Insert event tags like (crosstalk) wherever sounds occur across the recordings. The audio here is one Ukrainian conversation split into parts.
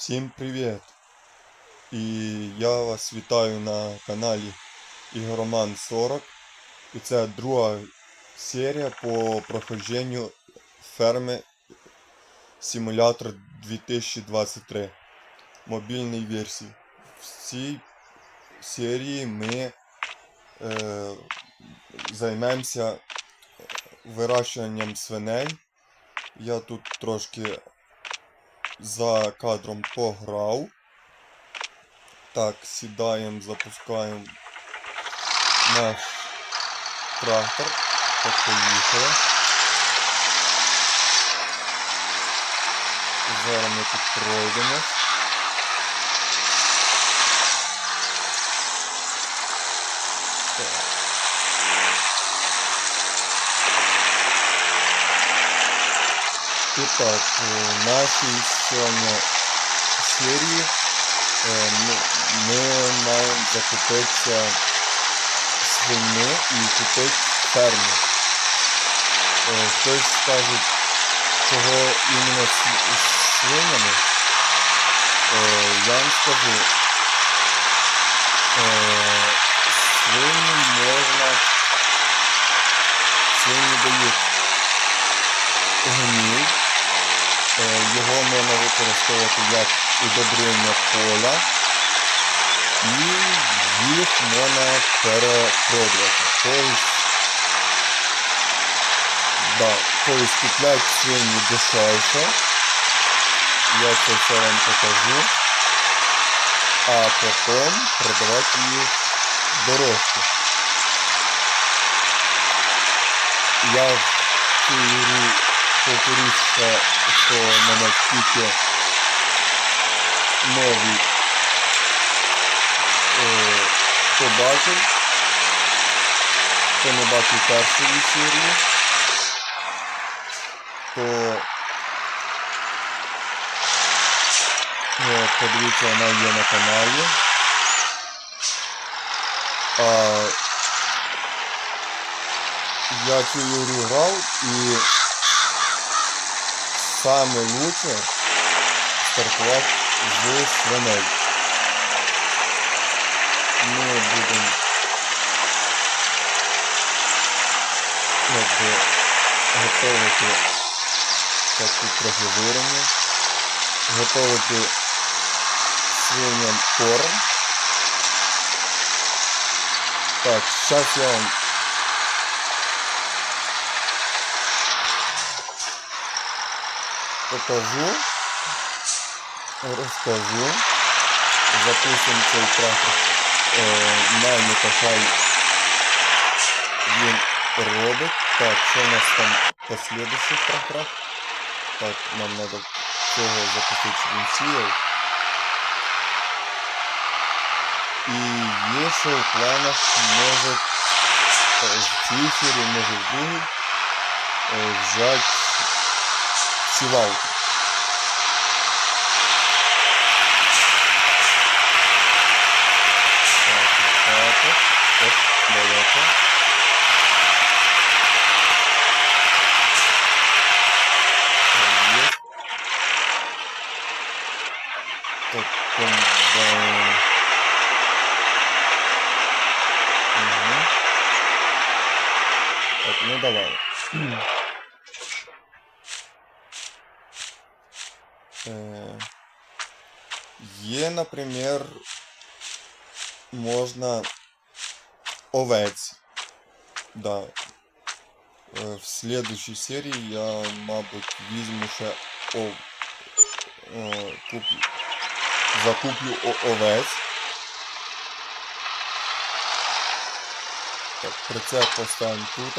Всім привіт! І я вас вітаю на каналі Ігроман 40. І це друга серія по проходженню ферми Симулятор 2023 мобільній версії. В цій серії ми е, займемося вирощуванням свиней. Я тут трошки за кадром пограв. Так, сідаємо, запускаємо наш трактор. Так, поїхали. Зараз ми тут пройдемо. І так, в нашій сьогодні серії е, ми, ми маємо закупитися свині і купити ферму. Хтось скаже, чого іменно з свинями. Я вам скажу, свині можна, свині дають використовувати як удобрення поля і їх можна перепродувати. Тобто, да, тобто купляти свині дешевше. Я це все вам покажу. А потім продавати їх дорожче. Я в цю повторюся, що мене тільки нові е, хто бачив, хто не бачив першої серії, то е, подивіться, вона є на каналі. А, я цю ігру грав і саме лучше стартувати з свиней. Ми будемо якби готувати так тут трохи вирівняно. Готувати свиням корм. Так, зараз я вам покажу, розкажу. Запустимо цей трактор е, наймика, хай він робить. Так, що у нас там по слідуючих тракторах? Так, нам треба цього запустити, щоб він сіяв. І є ще в планах, може в серії, може в другій, е, взяти сівалку. Так, так, так. так, далеко. Є, наприклад, можна овець. Да. Е, В следующей серії я, мабуть, візьму ще ов... е, куплю... закуплю о- овець. Так, прицеп поставимо тут.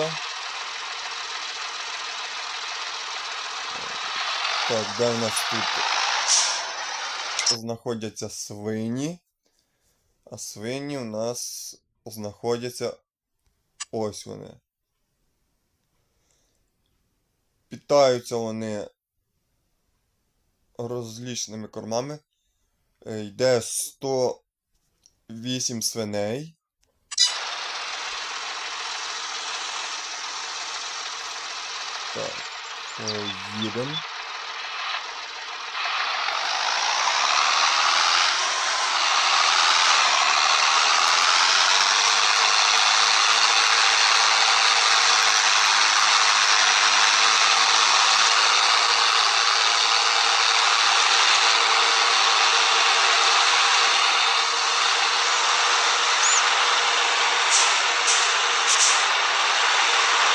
Так, де в нас тут Знаходяться свині? А свині у нас знаходяться ось вони. Питаються вони розлічними кормами. Е, Йде 108 свиней. Так, е, їдемо.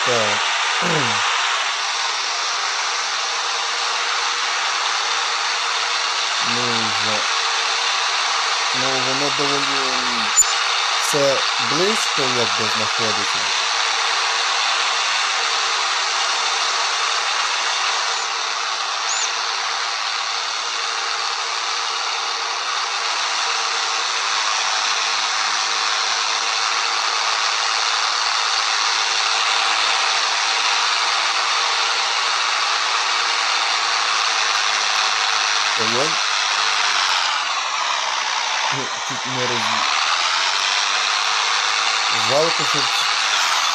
Так. Ну вже. Ну воно доволі все близько якби знаходиться. Ой-ой. Ну, Чуть не роз... Жалко, що,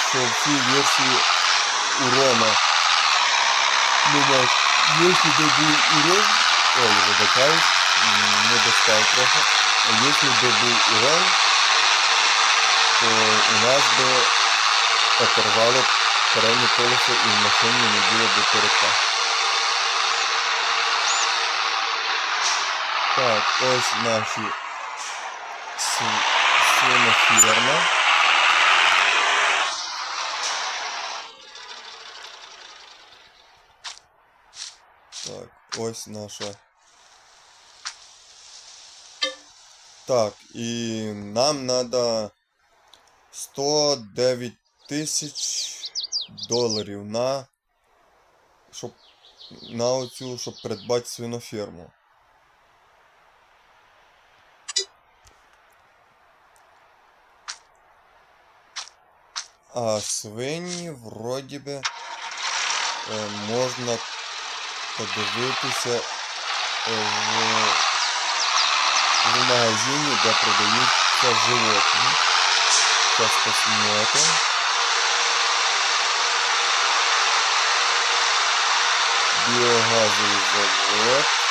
що в цій версії урона немає. Якщо би був урон... Ой, вибачаюсь, не достав трохи. А Якщо би був урон, то у нас би оторвало переднє колесо і в машині не було би передка. Так, ось наші свиноферма. Так, ось наша. Так, і нам треба 109 тисяч доларів на щоб на оцю, щоб придбати свиноферму. А свині вроді би е, можна подивитися е, в, в магазині, де продаються животні. Зараз посмотрим. Біогазовий завод.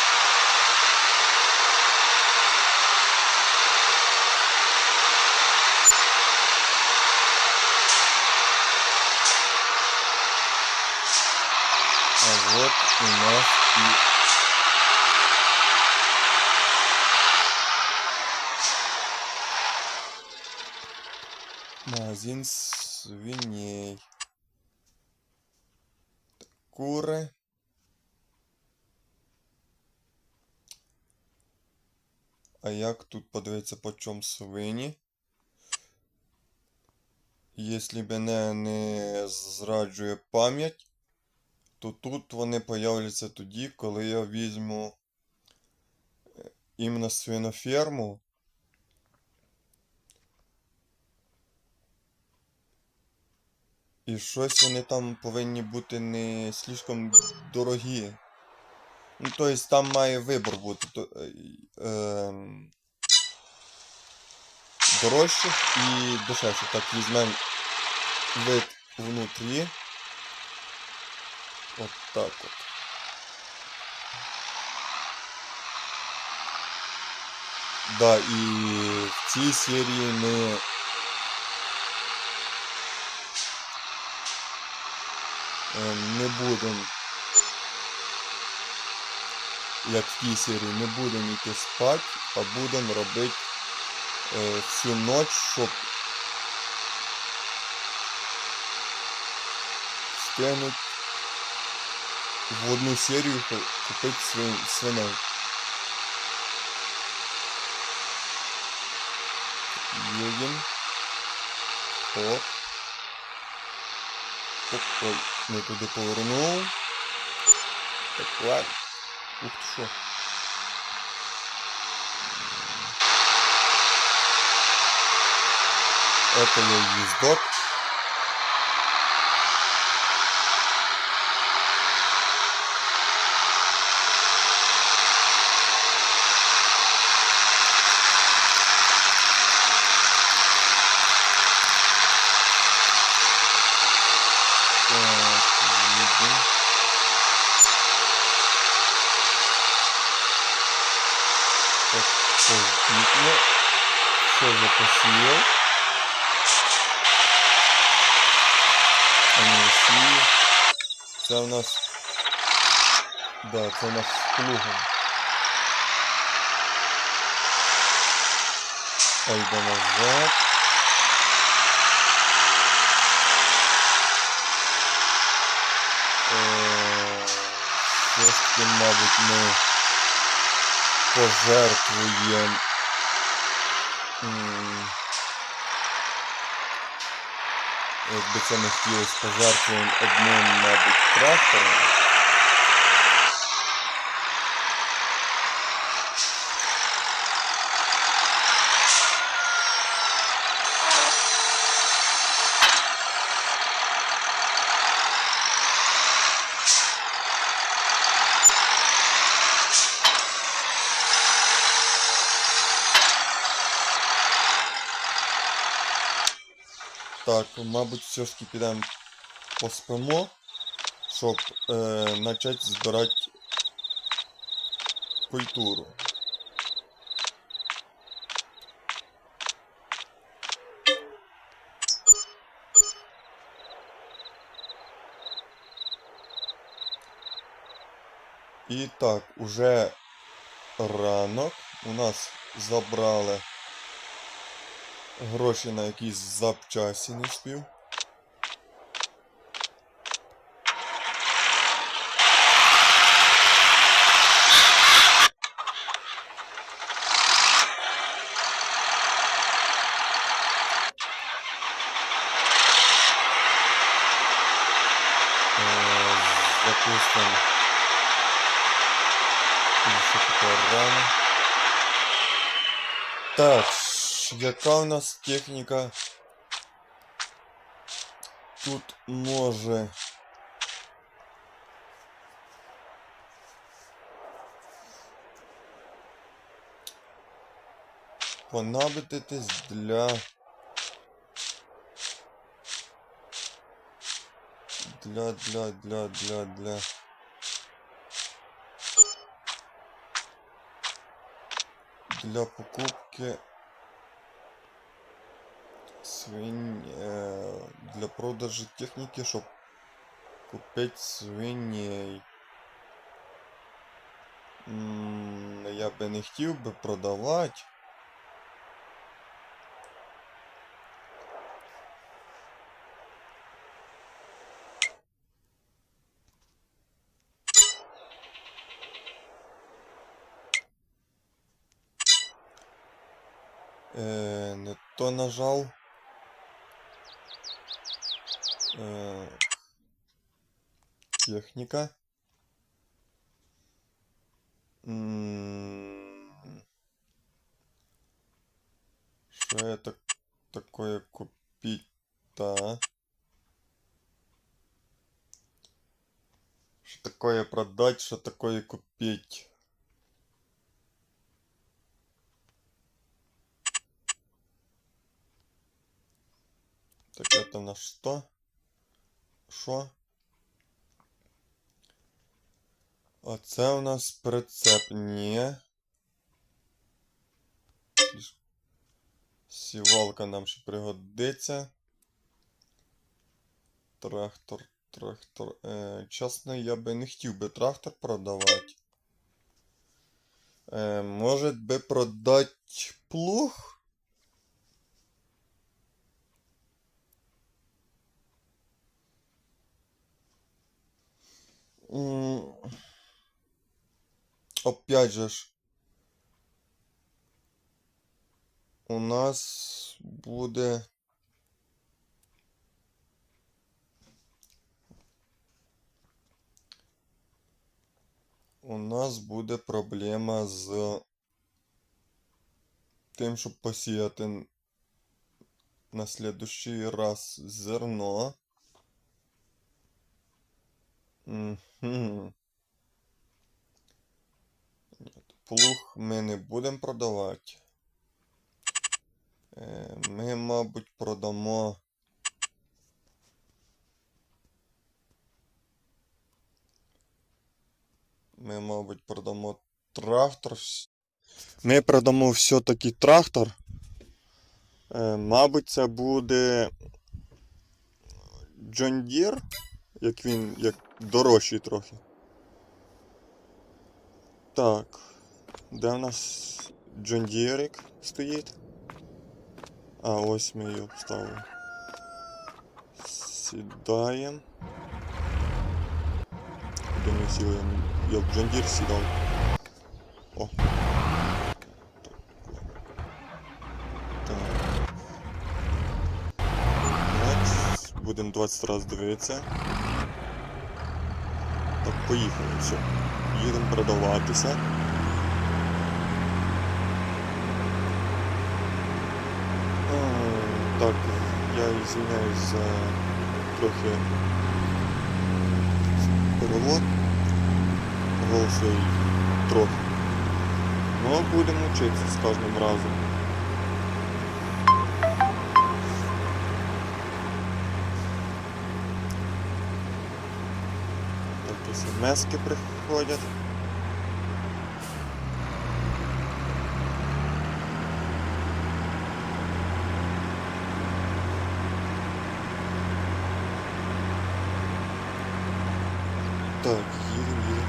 А вот у нас и магазин свиней. Куры. А як тут подивитися по чому свині? Якщо мене не зраджує пам'ять, то тут вони появляться тоді, коли я візьму е, іменно свиноферму. І щось вони там повинні бути не слишком дорогі. Ну, тобто там має вибір бути то, е, ем, дорожчих і дешевших. Так, візьмемо вид внутрі. От так от. Да, і в цій серії ми не будемо, як в тій серії, не будемо йти спати, а будемо робити е, всю ніч, щоб встигнути в одну серію ку- купити свин, свиней. Едем. Оп. Оп, ой, не туди повернув. Так, ладно. Ух ти що. Это я ездок. Да, це у нас з плугом. Пойде назад. Все-таки, мабуть, ми пожертвуємо. Якби це не хотілося, пожертвуємо одним, мабуть, трактором. Так, мабуть, все ж таки підемо поспимо, щоб е, почати збирати культуру. І так, уже ранок. У нас забрали гроші на якісь запчасті не спів. Е. Так, яка у нас техніка? Тут може. Понадобитись для. Для, для, для, для, для. Для покупки свинь е, для продажу техніки, щоб купити свиней. Я би не хотів би продавати. Е, не то нажав. Е, техніка. М, Що я так такое купить-то? Что такое продать, что такое купить? Так это на что? Що? Оце у нас прицеп. Ні. Сівалка нам ще пригодиться. Трактор, трактор. Е, чесно, я би не хотів би трактор продавати. Е, може би продати плуг? Опять же ж. У нас буде. У нас буде проблема з тим, щоб посіяти на слідущий раз зерно. Ні, Плуг ми не будемо продавати. Е, Ми, мабуть, продамо. Ми, мабуть, продамо трактор. Ми продамо все-таки трактор. Е, Мабуть, це буде John Deere, як він, як дорожчий трохи. Так. Де в нас Deere стоїть? А, ось ми його вставили. Сідаємо. Куди сіли? Я в Джондір сідав. О. Будемо 20 разів дивитися. Поїхали, все. Їдемо продаватися. А, Так, я извиняюсь за трохи перевод. Голосовий трохи. Ну, будемо вчитися з кожним разом. Так, смски приходять. Так, едем, едем.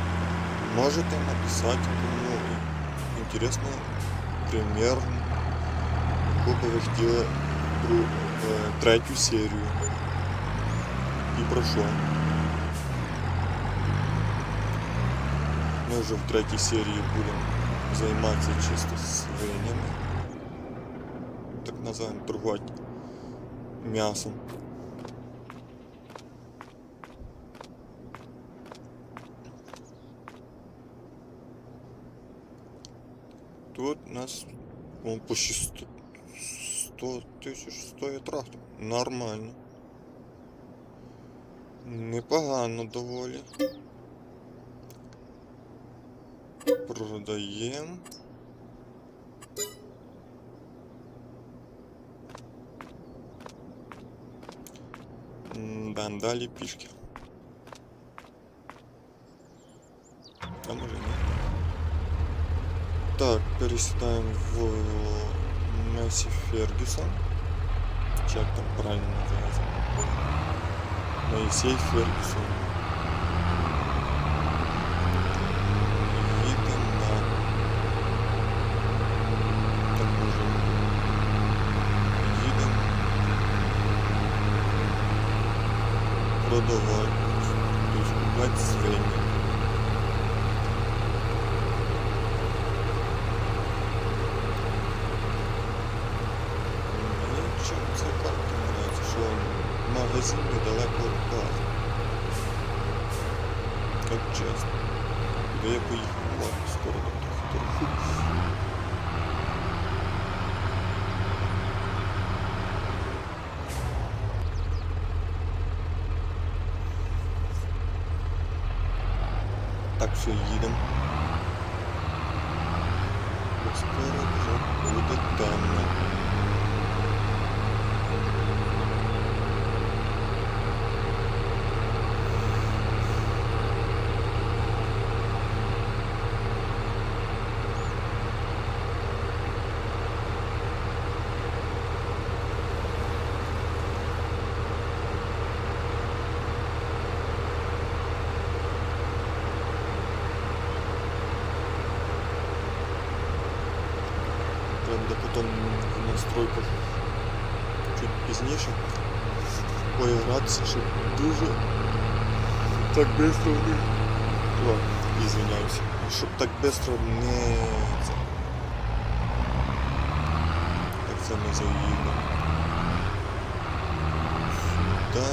Можете написать ну, интересно, пример, яку би ви хотіли дру- е, третю серію. І про що? Ми вже в третій серії будемо займатися чисто свинями. Так називаємо торгувати м'ясом. Тут у нас он почти 100, 100 тисяч стоїть трактор. Нормально. Непогано доволі. Продаємо. М, Да, далі пішки. А може ні. Так, пересідаємо в Месі Фергюсон. Чи як там правильно називається? Моїсей Фергюсон. Продавати. То есть свині. Мені чим ця карта нравиться, що магазин недалеко від бази. Як чесно. Де я поїхав? Ладно, скоро до трохи Так, все, їдемо. Бо буде темно. Правда, потім в настройках чуть пізніше поігратися, щоб дуже так швидко не... Ладно, извиняюсь. Щоб так швидко не... Це... Так це не заїдно. Сюди.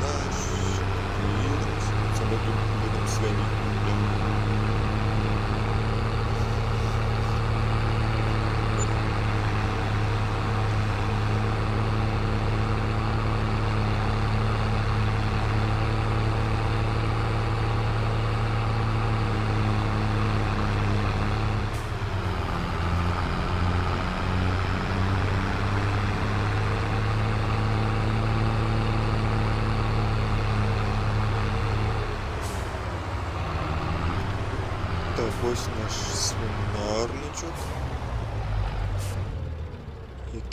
Далі. Приїдемо. Це ми тут будемо свині. Так, ось наш свинарничок,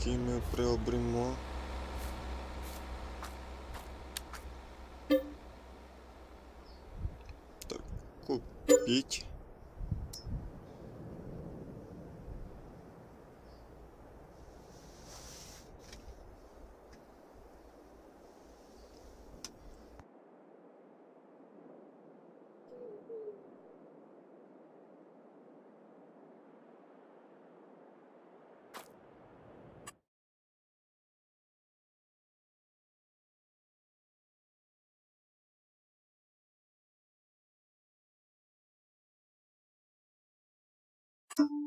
який ми приобремо. Так, купіть. Thank (laughs) you.